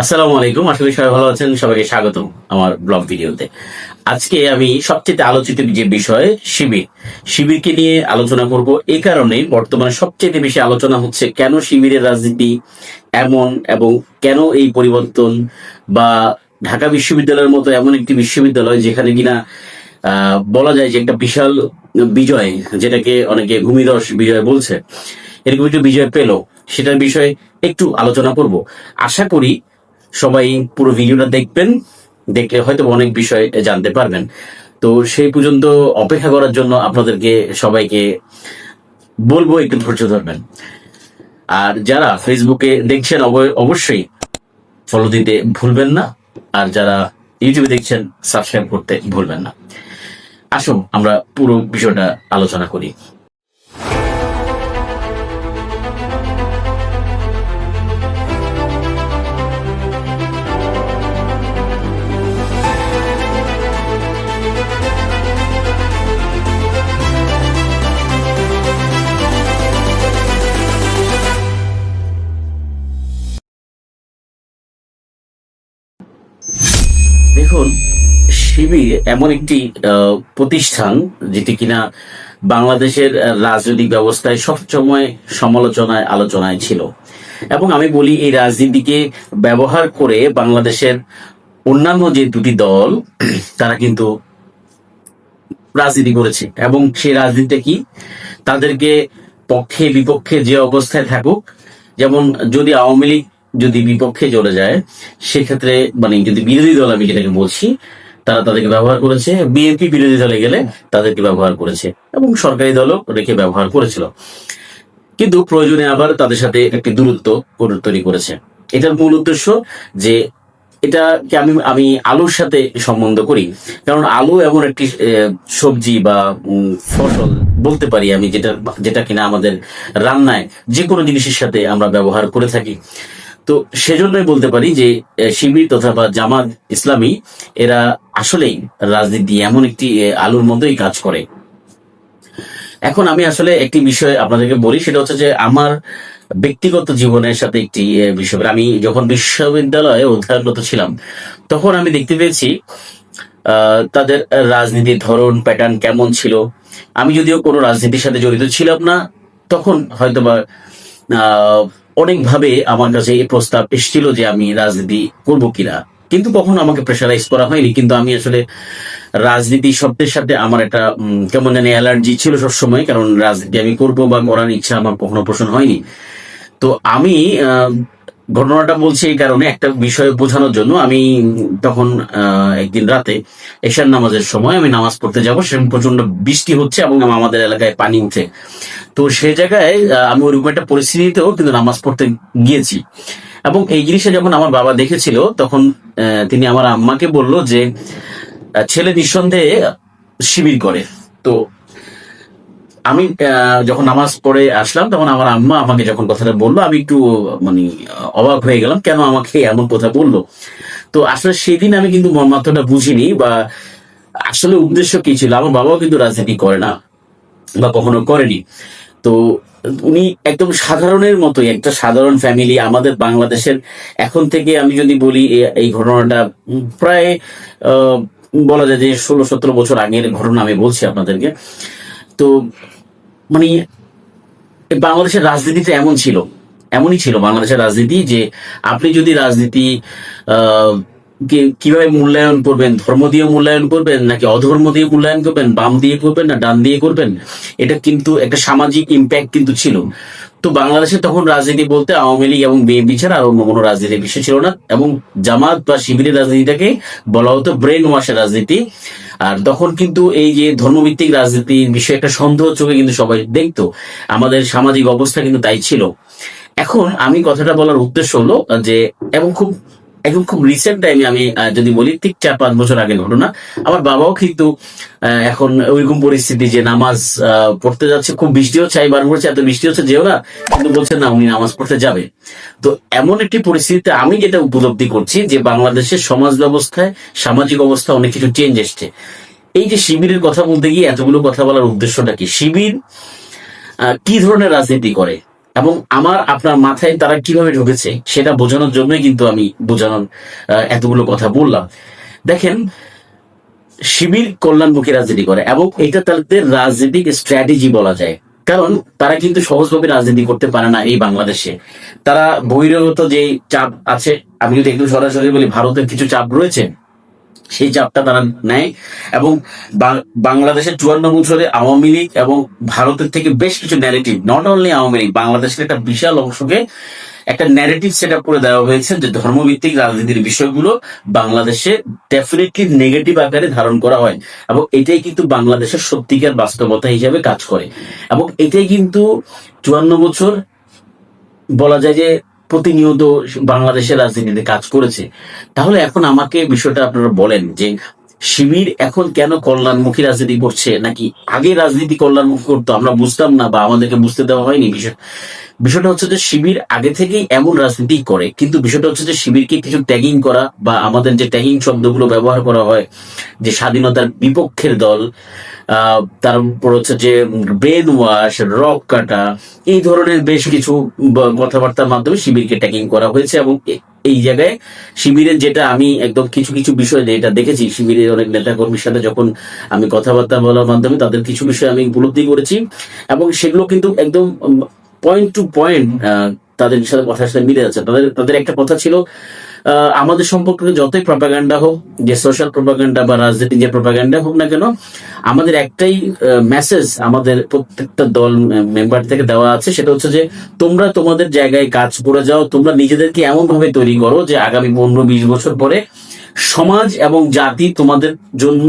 আসসালামু আলাইকুম। আশা করি সবাই ভালো আছেন। সবাইকে স্বাগতম আমার ব্লগ ভিডিওতে। আজকে আমি সবচেয়ে আলোচিত যে বিষয়, শিবির। শিবিরকে নিয়ে আলোচনা করব এই কারণে বর্তমানে সবচেয়ে বেশি আলোচনা হচ্ছে কেন শিবিরের রাজনীতি এমন এবং কেন এই পরিবর্তন বা ঢাকা বিশ্ববিদ্যালয়ের মতো এমন একটি বিশ্ববিদ্যালয় যেখানে কিনা বলা যায় যে একটা বিশাল বিজয়, যেটাকে অনেকে ভূমিদর্শ বিজয় বলছে। এরকম একটু বিজয় পেল। সেটার বিষয়ে একটু আলোচনা করব। আশা করি সবাই পুরো ভিডিওটা দেখবেন, দেখলে হয়তো অনেক বিষয় জানতে পারবেন। তো সেই পর্যন্ত অপেক্ষা করার জন্য আপনাদেরকে সবাইকে বলব একটু ধৈর্য ধরবেন। আর যারা ফেসবুকে দেখছেন অব- অবশ্যই ফলো দিতে ভুলবেন না, আর যারা ইউটিউবে দেখছেন সাবস্ক্রাইব করতে ভুলবেন না। আসুন, আমরা পুরো বিষয়টা আলোচনা করি। দেখুন, শিবির এমন একটি প্রতিষ্ঠান যেটি কিনা বাংলাদেশের রাজনৈতিক ব্যবস্থায় সবসময় সমালোচনায়, আলোচনায় ছিল। এবং আমি বলি, এই রাজনীতিকে ব্যবহার করে বাংলাদেশের অন্যান্য যে দুটি দল, তারা কিন্তু রাজনীতি করেছে। এবং সেই রাজনীতিটা কি? তাদেরকে পক্ষে বিপক্ষে যে অবস্থায় থাকুক, যেমন যদি আওয়ামী লীগ যদি বিপক্ষে চলে যায়, সেক্ষেত্রে মানে যদি বিরোধী দল আমি যেটাকে বলছি, তারা তাদেরকে ব্যবহার করেছে, বিএনপি বিরোধী দলে গেলে তাদেরকে ব্যবহার করেছে এবং সরকারি দলও রেখে ব্যবহার করেছিল। কিন্তু প্রয়োজনে আবার তাদের সাথে একটি দূরত্ব তৈরি করেছে। এটার মূল উদ্দেশ্য যে এটাকে আমি আমি আলুর সাথে সম্বন্ধ করি। কারণ আলু এমন একটি সবজি বা ফসল বলতে পারি আমি যেটা যেটা কিনা আমাদের রান্নায় যে কোনো জিনিসের সাথে আমরা ব্যবহার করে থাকি। তো সেজন্যই বলতে পারি যে শিবির তথা বা জামাত ইসলামী, এরা আসলেই রাজনীতি এমন একটি আলুর মতোই কাজ করে। এখন আমি আসলে একটি বিষয় আপনাদেরকে বলি, সেটা হচ্ছে যে আমার ব্যক্তিগত জীবনের সাথে একটি বিষয়। আমি যখন বিশ্ববিদ্যালয়ে অধ্যয়নরত ছিলাম, তখন আমি দেখতে পেয়েছি তাদের রাজনীতির ধরন প্যাটার্ন কেমন ছিল। আমি যদিও কোনো রাজনীতির সাথে জড়িত ছিলাম না, তখন হয়তোবা অনেকভাবে আমার কাছে এই প্রস্তাব এসেছিল যে আমি রাজনীতি করব কিনা। কিন্তু কখনো আমাকে প্রেশারাইজ করা হয়নি। কিন্তু আমি আসলে রাজনীতি শব্দের সাথে আমার একটা কেমন জানি অ্যালার্জি ছিল সবসময়, কারণ রাজনীতি আমি করব বা মরার ইচ্ছা আমার কখনো পোষণ হয়নি। তো আমি ঘটনাটা বলছি এই কারণে, একটা বিষয় বোঝানোর জন্য আমি তখন একদিন রাতে এশার নামাজের সময় আমি নামাজ পড়তে যাব সেরকম প্রচণ্ড বৃষ্টি হচ্ছে এবং আমাদের এলাকায় পানি উঠে। তো সেই জায়গায় আমি ওরকম একটা পরিস্থিতিতেও কিন্তু নামাজ পড়তে গিয়েছি। এবং এই জিনিসটা যখন আমার বাবা দেখেছিল, তখন তিনি আমার আম্মাকে বলল যে ছেলে নিঃসন্দেহে শিবির করে। তো আমি যখন নামাজ পড়ে আসলাম, তখন আমার আম্মা আমাকে যখন কথাটা বলল, আমি একটু মানে অবাক হয়ে গেলাম, কেন আমাকে এমন কথা বলল? তো আসলে সেদিন আমি কিন্তু মর্মার্থটা বুঝিনি, বা আসলে উদ্দেশ্য কি ছিল? আমার বাবাও কিন্তু রাজনীতি করে না, বা কখনো করেনি। তো উনি একদম সাধারণের মতোই, একটা সাধারণ ফ্যামিলি আমাদের বাংলাদেশের, এখন থেকে আমি যদি বলি এই ঘটনাটা প্রায় বলা যায় যে ষোলো সতেরো বছর আগের ঘটনা আমি বলছি আপনাদেরকে। তো মানে বাংলাদেশের রাজনীতিটা এমন ছিল, এমনই ছিল বাংলাদেশের রাজনীতি যে আপনি যদি রাজনীতি কীভাবে মূল্যায়ন করবেন, ধর্ম দিয়ে মূল্যায়ন করবেন, নাকি অধর্ম দিয়ে মূল্যায়ন করবেন, বাম দিয়ে করবেন, না ডান দিয়ে করবেন, এটা কিন্তু একটা সামাজিক ইম্প্যাক্ট কিন্তু ছিল। তো বাংলাদেশে তখন রাজনীতি বলতে আওয়ামী লীগ এবং বিএনপি ছাড়া আর অন্য কোনো রাজনীতির বিষয় ছিল না। এবং জামাত বা শিবিরের রাজনীতিটাকে বলা হতো ব্রেন ওয়াশের রাজনীতি। আর তখন কিন্তু এই যে ধর্মভিত্তিক রাজনীতির বিষয়ে একটা সন্দেহ চোখে কিন্তু সবাই দেখতো। আমাদের সামাজিক অবস্থা কিন্তু তাই ছিল। এখন আমি কথাটা বলার উদ্দেশ্য হলো যে, এবং খুব একদম খুব রিসেন্ট টাইমে আমি যদি বলি, ঠিক চার পাঁচ বছর আগে ঘটনা। আমার বাবাও কিন্তু এখন ওইরকম পরিস্থিতি যে নামাজ পড়তে যাচ্ছে, খুব বৃষ্টি হচ্ছে, আমি বার করছি, এত বৃষ্টি হচ্ছে, যেও না, কিন্তু বলছে, না, উনি নামাজ পড়তে যাবে। তো এমন একটি পরিস্থিতিতে আমি যেটা উপলব্ধি করছি, যে বাংলাদেশের সমাজ ব্যবস্থায় সামাজিক অবস্থা অনেক কিছু চেঞ্জ এসছে। এই যে শিবিরের কথা বলতে গিয়ে এতগুলো কথা বলার উদ্দেশ্যটা কি? শিবির কি ধরনের রাজনীতি করে? এবং আমার, আপনার মাথায় তারা কীভাবে ঢুকেছে সেটা বোঝানোর জন্যই কিন্তু আমি বোঝানোর এতগুলো কথা বললাম। দেখেন, শিবির কল্যাণমুখী রাজনীতি করে এবং এটা তাদের রাজনৈতিক স্ট্র্যাটেজি বলা যায়। কারণ তারা কিন্তু সহজভাবে রাজনীতি করতে পারে না এই বাংলাদেশে। তারা বহিরাগত যে চাপ আছে, আমি যদি একটু সরাসরি বলি, ভারতের কিছু চাপ রয়েছে সেই চাপটা তারা নেয় এবং বাংলাদেশের চুয়ান্ন বছরে আওয়ামী লীগ এবং ভারতের থেকে বেশ কিছু narrative not only Awami League, বাংলাদেশের একটা বিশাল অংশকে একটা ন্যারেটিভ সেট আপ করে দেওয়া হয়েছে যে ধর্মভিত্তিক রাজনীতির বিষয়গুলো বাংলাদেশে ডেফিনেটলি নেগেটিভ আকারে ধারণ করা হয় এবং এটাই কিন্তু বাংলাদেশের সত্যিকার বাস্তবতা হিসাবে কাজ করে এবং এটাই কিন্তু চুয়ান্ন বছর বলা যায় যে প্রতিনিয়ত বাংলাদেশের রাজনীতিতে কাজ করেছে। তাহলে এখন আমাকে বিষয়টা আপনারা বলেন যে শিবির এখন কেন কল্যাণমুখী রাজনীতি করছে? নাকি আগে রাজনীতি কল্যাণমুখী করতো? আমরা বুঝতাম না বা আমাদেরকে বুঝতে দেওয়া হয়নি। বিষয় বিষয়টা হচ্ছে যে শিবির আগে থেকেই এমন রাজনীতি করে, কিন্তু বিষয়টা হচ্ছে যে শিবিরকে কিছু ট্যাগিং করা বা আমাদের যে ট্যাগিং শব্দগুলো ব্যবহার করা হয়, যে স্বাধীনতার বিপক্ষের দল তারপর হচ্ছে যে ব্রেন ওয়াশ রক কাটা, এই ধরনের বেশ কিছু কথাবার্তার মাধ্যমে শিবিরকে ট্যাগিং করা হয়েছে এবং এই জায়গায়। শিবিরের যেটা আমি একদম কিছু কিছু বিষয় যেটা দেখেছি। শিবিরের অনেক নেতাকর্মীর সাথে যখন আমি কথাবার্তা বলার মাধ্যমে তাদের কিছু বিষয় আমি উপলব্ধি করেছি। এবং সেগুলো কিন্তু একদম পয়েন্ট টু পয়েন্ট তাদের সাথে কথার সাথে মিলে যাচ্ছে। তাদের তাদের একটা কথা ছিল আমাদের সম্পর্কে যতই প্রপাগান্ডা হোক, যে সোশ্যাল প্রপাগান্ডা বা রাজনীতি যে প্রপাগান্ডা হোক না কেন, আমাদের একটাই মেসেজ আমাদের প্রত্যেকটা দল মেম্বার থেকে দেওয়া আছে, সেটা হচ্ছে যে তোমরা তোমাদের জায়গায় কাজ করে যাও, তোমরা নিজেদেরকে এমন ভাবে তৈরি করো যে আগামী পনেরো বিশ বছর পরে সমাজ এবং জাতি তোমাদের জন্য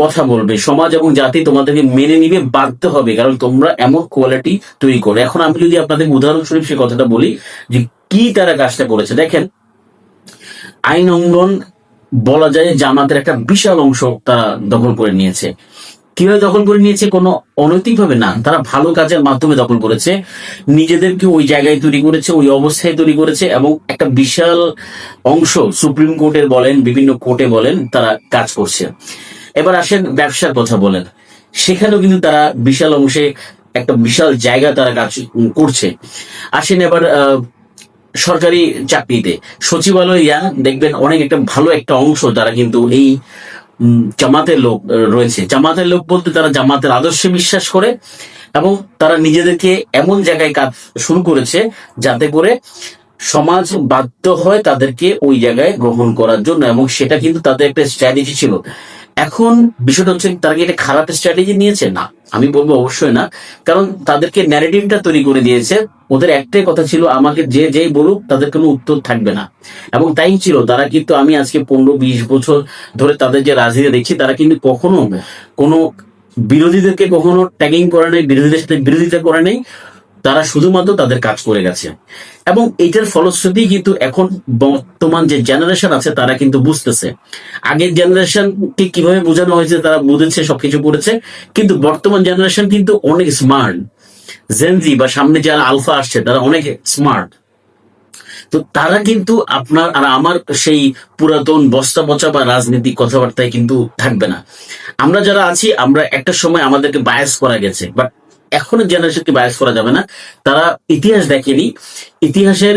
কথা বলবে। সমাজ এবং জাতি তোমাদেরকে মেনে নিবে, বাধ্য হবে, কারণ তোমরা এমন কোয়ালিটি তৈরি করো। এখন আমি যদি আপনাদের উদাহরণস্বরূপ সে কথাটা বলি, যে কি তারা কাজটা করেছে। দেখেন, আইন অঙ্গন বলা যায় জামাতের একটা বিশাল অংশ তারা দখল করে নিয়েছে। কীভাবে দখল করে নিয়েছে? কোনো অনৈতিক ভাবে না। তারা ভালো কাজের মাধ্যমে দখল করেছে। নিজেদেরকে ওই জায়গায় তৈরি করেছে, ওই অবস্থায় তৈরি করেছে এবং একটা বিশাল অংশ সুপ্রিম কোর্টের বলেন, বিভিন্ন কোর্টে বলেন, তারা কাজ করছে। এবার আসেন ব্যবসার কথা বলেন। সেখানেও কিন্তু তারা বিশাল অংশে একটা বিশাল জায়গা তারা কাজ করছে। আসেন এবার সরকারি চাকরিতে। সচিবালয় দেখবেন অনেক একটা ভালো একটা অংশ তারা কিন্তু এই জামাতের লোক রয়েছে। জামাতের লোক বলতে তারা জামাতের আদর্শে বিশ্বাস করে এবং তারা নিজেদেরকে এমন জায়গায় কাজ শুরু করেছে যাতে করে সমাজ বাধ্য হয় তাদেরকে ওই জায়গায় গ্রহণ করার জন্য এবং সেটা কিন্তু তাদের একটা স্ট্র্যাটেজি ছিল। এখন বিষয়টা হচ্ছে, তারা কি একটা খারাপ স্ট্র্যাটেজি নিয়েছে? না, আমি বলব অবশ্যই না। কারণ তাদেরকে ন্যারেটিভটা তৈরি করে দিয়েছে। ওদের একটাই কথা ছিল, আমাকে যে যেই বলুক, তাদের কোনো উত্তর থাকবে না। এবং তাই ছিল, তারা কিন্তু আমি আজকে পনেরো, বিশ বছর ধরে তাদের যে রাজনীতি দেখছি, তারা কিন্তু কখনো কোনো বিরোধীদেরকে কখনো ট্যাগিং করে নাই, বিরোধীদের সাথে বিরোধিতা করে নাই। তারা শুধুমাত্র তাদের কাজ করে গেছে। এবং এটার ফলশ্রুতি কিন্তু এখন বর্তমান যে জেনারেশন আছে, তারা কিন্তু বুঝতেছে। আগের জেনারেশনকে কীভাবে বোঝানো হয়েছে, তারা বুঝেছে, সবকিছু করেছে। কিন্তু বর্তমান জেনারেশন কিন্তু অনেক স্মার্ট জেনজি বা সামনে যারা আলফা আসছে, তারা অনেক স্মার্ট তো তারা কিন্তু আপনার আর আমার সেই পুরাতন বস্তা পচা বা রাজনৈতিক কথাবার্তায় কিন্তু থাকবে না। আমরা যারা আছি, আমরা একটা সময় আমাদেরকে বায়াস করা গেছে। বাট এখনের জেনারেশনকে বায়াস করা যাবে না। তারা ইতিহাস দেখেনি। ইতিহাসের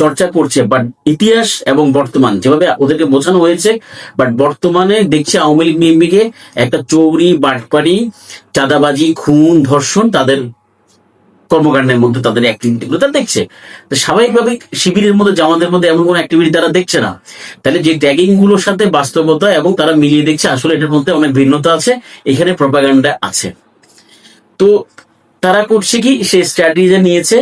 চর্চা করছে বাট ইতিহাস এবং বর্তমান যেভাবে ওদেরকে বোঝানো হয়েছে বাট বর্তমানে দেখছে আওয়ামী লীগ বিএনপিকে একটা চৌরি, বাটপাড়ি, চাঁদাবাজি, খুন, ধর্ষণ তাদের কর্মকাণ্ডের মধ্যে তাদের অ্যাক্টিভিটি গুলো তারা দেখছে। স্বাভাবিকভাবে শিবিরের মধ্যে, জামাতের মধ্যে এমন কোনো অ্যাক্টিভিটি তারা দেখছে না। তাহলে যে ট্যাগিংগুলোর সাথে বাস্তবতা এবং তারা মিলিয়ে দেখছে, আসলে এটার মধ্যে অনেক ভিন্নতা আছে, এখানে প্রপাগান্ডা আছে। তো তারা করছে কি? সে স্ট্র্যাটেজি নিয়েছে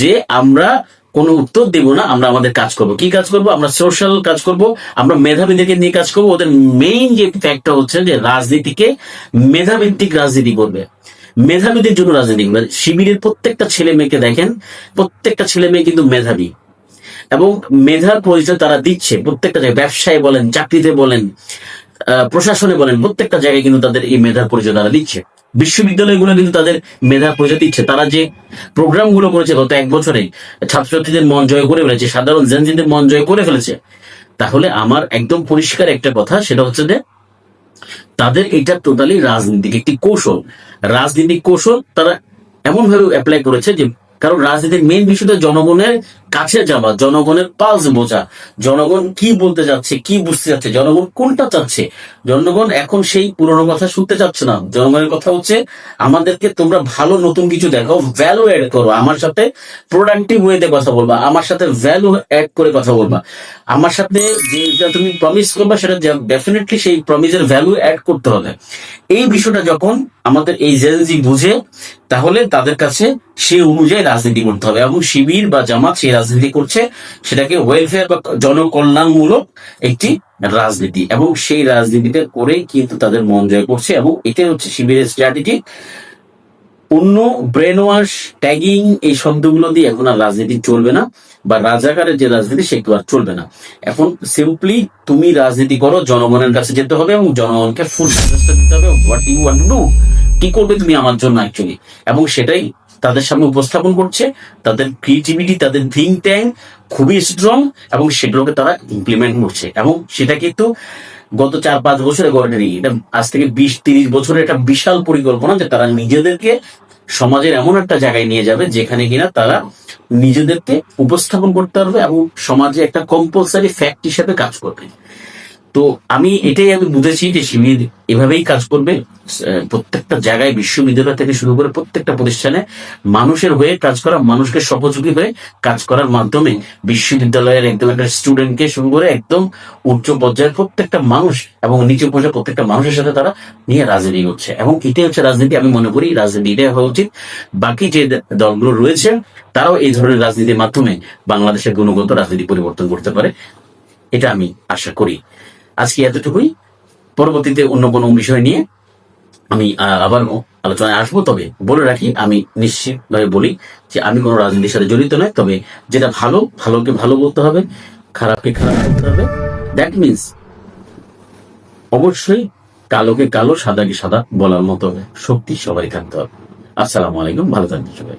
যে আমরা কোনো উত্তর দেব না, আমরা আমাদের কাজ করব। কি কাজ করব? আমরা সোশ্যাল কাজ করব, আমরা মেধাবীদেরকে নিয়ে কাজ করব। ওদের মেইন যে ফ্যাক্টর হচ্ছে যে রাজনীতিকে মেধাভিত্তিক রাজনীতি করবে। মেধাবীদের জন্য রাজনীতি করবে। শিবিরের প্রত্যেকটা ছেলে মেয়েকে দেখেন, প্রত্যেকটা ছেলে মেয়ে কিন্তু মেধাবী। এবং মেধার পরিচয় তারা দিচ্ছে। প্রত্যেকটা জায়গায় ব্যবসায় বলেন, চাকরিতে বলেন প্রশাসনে বলেন, প্রত্যেকটা জায়গায় কিন্তু তাদের এই মেধার পরিচয় তারা দিচ্ছে। বিশ্ববিদ্যালয়গুলো কিন্তু তাদের মেধা পরিচয় দিচ্ছে তারা যে প্রোগ্রামগুলো করেছে গত এক বছরে ছাত্রছাত্রীদের মন জয় করে ফেলেছে, সাধারণ জেনজিদের মন জয় করে ফেলেছে, তাহলে আমার একদম পরিষ্কার একটা কথা, সেটা হচ্ছে যে তাদের এটা টোটালি রাজনীতিক একটি কৌশল। রাজনীতিক কৌশল তারা এমন ভাবে অ্যাপ্লাই করেছে যে কারণ রাজনীতির মেইন বিষয়টা জনগণের কাছে যাওয়া, জনগণের পালস বোঝা। জনগণ কি বলতে যাচ্ছে, কি বুঝতে যাচ্ছে, জনগণ কোনটা চাচ্ছে? জনগণ এখন সেই পুরনো কথা শুনতে চাচ্ছে না। জনগণের কথা হচ্ছে, আমাদেরকে তোমরা ভালো নতুন কিছু দেখাও ভ্যালু অ্যাড করো। আমার সাথে প্রোডাক্টিভ ওয়েতে কথা বলবা, আমার সাথে ভ্যালু অ্যাড করে কথা বলবা। আমার সাথে যেটা তুমি প্রমিস করবা, সেটা ডেফিনেটলি সেই প্রমিসের ভ্যালু অ্যাড করতে হবে। এই বিষয়টা যখন আমাদের এই জেনজি বুঝে তাহলে তাদের কাছে সে অনুযায়ী রাজনীতি করতে হবে। এবং শিবির বা জামাত সেই রাজনীতি করছে, সেটাকে ওয়েলফেয়ার বা জনকল্যাণমূলক একটি রাজনীতি। এবং সেই রাজনীতিটা করে কিন্তু তাদের মন জয় করছে এবং এটাই হচ্ছে শিবিরের স্ট্র্যাটেজি অন্য ব্রেন ওয়াশ ট্যাগিং এই শব্দগুলো দিয়ে এখন আর রাজনীতি চলবে না, বা রাজাকারের যে রাজনীতি সেগুলো আর চলবে না। এখন সিম্পলি তুমি রাজনীতি করো, জনগণের কাছে যেতে হবে এবং জনগণকে ফুল দিতে হবে what you want to do কি করবে তুমি আমার জন্য অ্যাকচুয়ালি এবং সেটাই তাদের সামনে উপস্থাপন করছে। তাদের ক্রিয়েটিভিটি তাদের থিঙ্ক ট্যাঙ্ক খুবই স্ট্রং এবং সেগুলোকে তারা ইমপ্লিমেন্ট করছে। এবং সেটা কিন্তু গত চার পাঁচ বছরে গড়েনি এটা আজ থেকে বিশ তিরিশ বছরের একটা বিশাল পরিকল্পনা যে তারা নিজেদেরকে সমাজের এমন একটা জায়গায় নিয়ে যাবে যেখানে কিনা তারা নিজেদেরকে উপস্থাপন করতে পারবে এবং সমাজে একটা কম্পালসারি ফ্যাক্ট হিসেবে কাজ করবে। তো আমি এটাই আমি বুঝেছি যে শিবির এভাবেই কাজ করবে। প্রত্যেকটা জায়গায় বিশ্ববিদ্যালয় থেকে শুরু করে প্রত্যেকটা প্রতিষ্ঠানে মানুষের হয়ে কাজ করা, মানুষকে সহযোগী হয়ে কাজ করার মাধ্যমে বিশ্ববিদ্যালয়ের একদম একটা স্টুডেন্টকে শুরু করে একদম উচ্চ পর্যায়ের প্রত্যেকটা মানুষ এবং নিচু পর্যায়ের প্রত্যেকটা মানুষের সাথে তারা নিয়ে রাজনীতি করছে। এবং এটাই হচ্ছে রাজনীতি, আমি মনে করি রাজনীতি এটাই হওয়া উচিত। বাকি যে দলগুলো রয়েছে, তারাও এই ধরনের রাজনীতির মাধ্যমে বাংলাদেশের গুণগত রাজনীতি পরিবর্তন করতে পারে। এটা আমি আশা করি। আজকে এতটুকুই। পরবর্তীতে অন্য কোনো বিষয় নিয়ে আমি আবার আলোচনায় আসব। তবে বলে রাখি, আমি নিশ্চিতভাবে বলি যে আমি কোনো রাজনীতির সাথে জড়িত নয়। তবে যেটা ভালো, ভালোকে ভালো বলতে হবে, খারাপকে খারাপ বলতে হবে। দ্যাট মিনস অবশ্যই কালোকে কালো, সাদাকে সাদা বলার মতো শক্তি সবাই থাকতে হবে। আসসালামু আলাইকুম, ভালো থাকবেন সবাই।